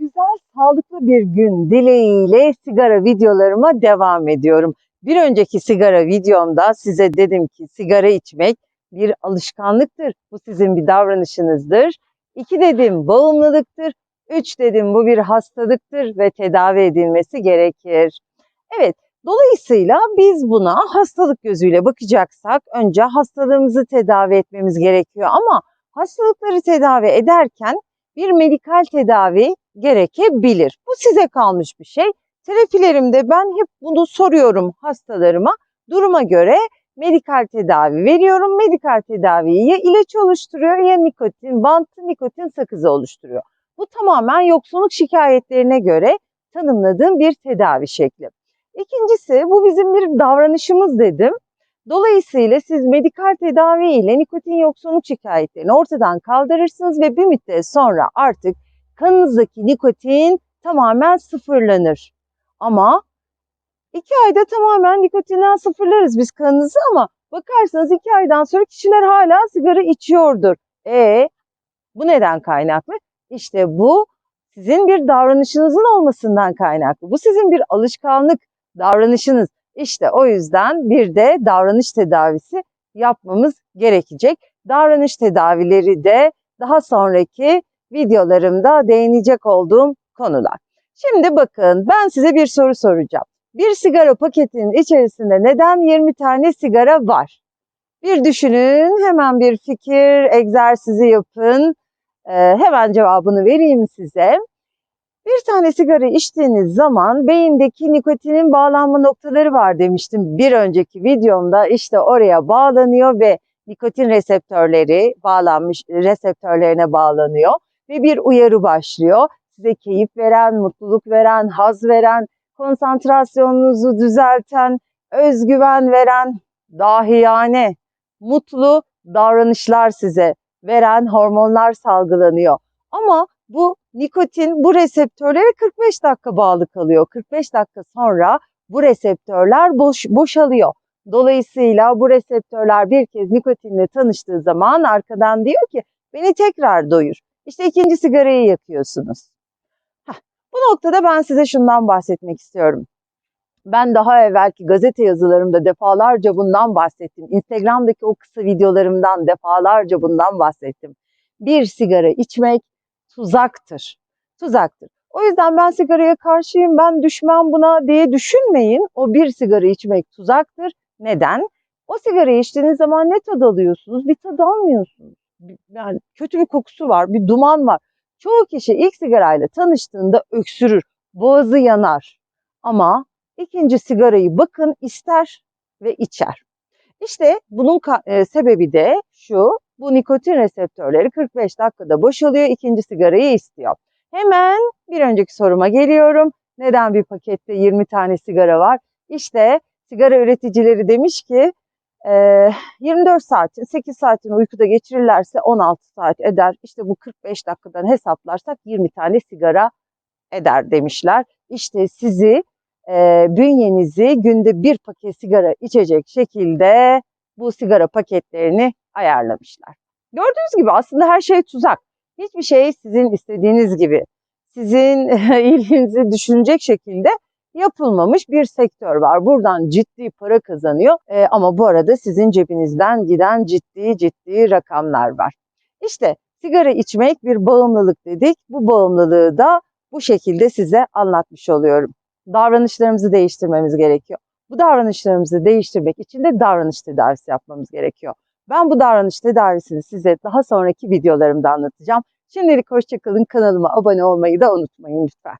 güzel, sağlıklı bir gün dileğiyle sigara videolarıma devam ediyorum. Bir önceki sigara videomda size dedim ki sigara içmek bir alışkanlıktır. Bu sizin bir davranışınızdır. İki dedim bağımlılıktır. Üç dedim bu bir hastalıktır ve tedavi edilmesi gerekir. Evet, dolayısıyla biz buna hastalık gözüyle bakacaksak önce hastalığımızı tedavi etmemiz gerekiyor ama hastalıkları tedavi ederken bir medikal tedavi gerekebilir. Bu size kalmış bir şey. Terapilerimde ben hep bunu soruyorum hastalarıma. Duruma göre medikal tedavi veriyorum. Medikal tedaviyi ya ilaç oluşturuyor ya nikotin, bantı nikotin sakızı oluşturuyor. Bu tamamen yoksunluk şikayetlerine göre tanımladığım bir tedavi şekli. İkincisi bu bizim bir davranışımız dedim. Dolayısıyla siz medikal tedavi ile nikotin yoksunluk şikayetlerini ortadan kaldırırsınız ve bir müddet sonra artık kanınızdaki nikotin tamamen sıfırlanır. Ama iki ayda tamamen nikotinden sıfırlarız biz kanınızı ama bakarsanız iki aydan sonra kişiler hala sigara içiyordur. E bu neden kaynaklı? İşte bu sizin bir davranışınızın olmasından kaynaklı. Bu sizin bir alışkanlık davranışınız. İşte o yüzden bir de davranış tedavisi yapmamız gerekecek. Davranış tedavileri de daha sonraki videolarımda değinecek olduğum konular. Şimdi bakın ben size bir soru soracağım. Bir sigara paketinin içerisinde neden 20 tane sigara var? Bir düşünün, hemen bir fikir egzersizi yapın. Ee, hemen cevabını vereyim size. Bir tane sigara içtiğiniz zaman beyindeki nikotinin bağlanma noktaları var demiştim bir önceki videomda. İşte oraya bağlanıyor ve nikotin reseptörleri bağlanmış reseptörlerine bağlanıyor ve bir uyarı başlıyor. Size keyif veren, mutluluk veren, haz veren, konsantrasyonunuzu düzelten, özgüven veren, dahiyane, mutlu davranışlar size veren hormonlar salgılanıyor. Ama bu nikotin bu reseptörlere 45 dakika bağlı kalıyor. 45 dakika sonra bu reseptörler boş, boşalıyor. Dolayısıyla bu reseptörler bir kez nikotinle tanıştığı zaman arkadan diyor ki beni tekrar doyur. İşte ikinci sigarayı yakıyorsunuz. Heh, bu noktada ben size şundan bahsetmek istiyorum. Ben daha evvelki gazete yazılarımda defalarca bundan bahsettim. Instagram'daki o kısa videolarımdan defalarca bundan bahsettim. Bir sigara içmek tuzaktır. Tuzaktır. O yüzden ben sigaraya karşıyım, ben düşmem buna diye düşünmeyin. O bir sigara içmek tuzaktır. Neden? O sigarayı içtiğiniz zaman ne tad alıyorsunuz? Bir tad almıyorsunuz. Yani kötü bir kokusu var, bir duman var. Çoğu kişi ilk sigarayla tanıştığında öksürür, boğazı yanar. Ama ikinci sigarayı bakın ister ve içer. İşte bunun e, sebebi de şu, bu nikotin reseptörleri 45 dakikada boşalıyor, ikinci sigarayı istiyor. Hemen bir önceki soruma geliyorum. Neden bir pakette 20 tane sigara var? İşte sigara üreticileri demiş ki 24 saatin 8 saatin uykuda geçirirlerse 16 saat eder. İşte bu 45 dakikadan hesaplarsak 20 tane sigara eder demişler. İşte sizi e, bünyenizi günde bir paket sigara içecek şekilde bu sigara paketlerini ayarlamışlar. Gördüğünüz gibi aslında her şey tuzak. Hiçbir şey sizin istediğiniz gibi, sizin iyiliğinizi düşünecek şekilde yapılmamış bir sektör var. Buradan ciddi para kazanıyor ee, ama bu arada sizin cebinizden giden ciddi ciddi rakamlar var. İşte sigara içmek bir bağımlılık dedik. Bu bağımlılığı da bu şekilde size anlatmış oluyorum. Davranışlarımızı değiştirmemiz gerekiyor. Bu davranışlarımızı değiştirmek için de davranış tedavisi yapmamız gerekiyor. Ben bu davranış tedavisini size daha sonraki videolarımda anlatacağım. Şimdilik hoşçakalın. Kanalıma abone olmayı da unutmayın lütfen.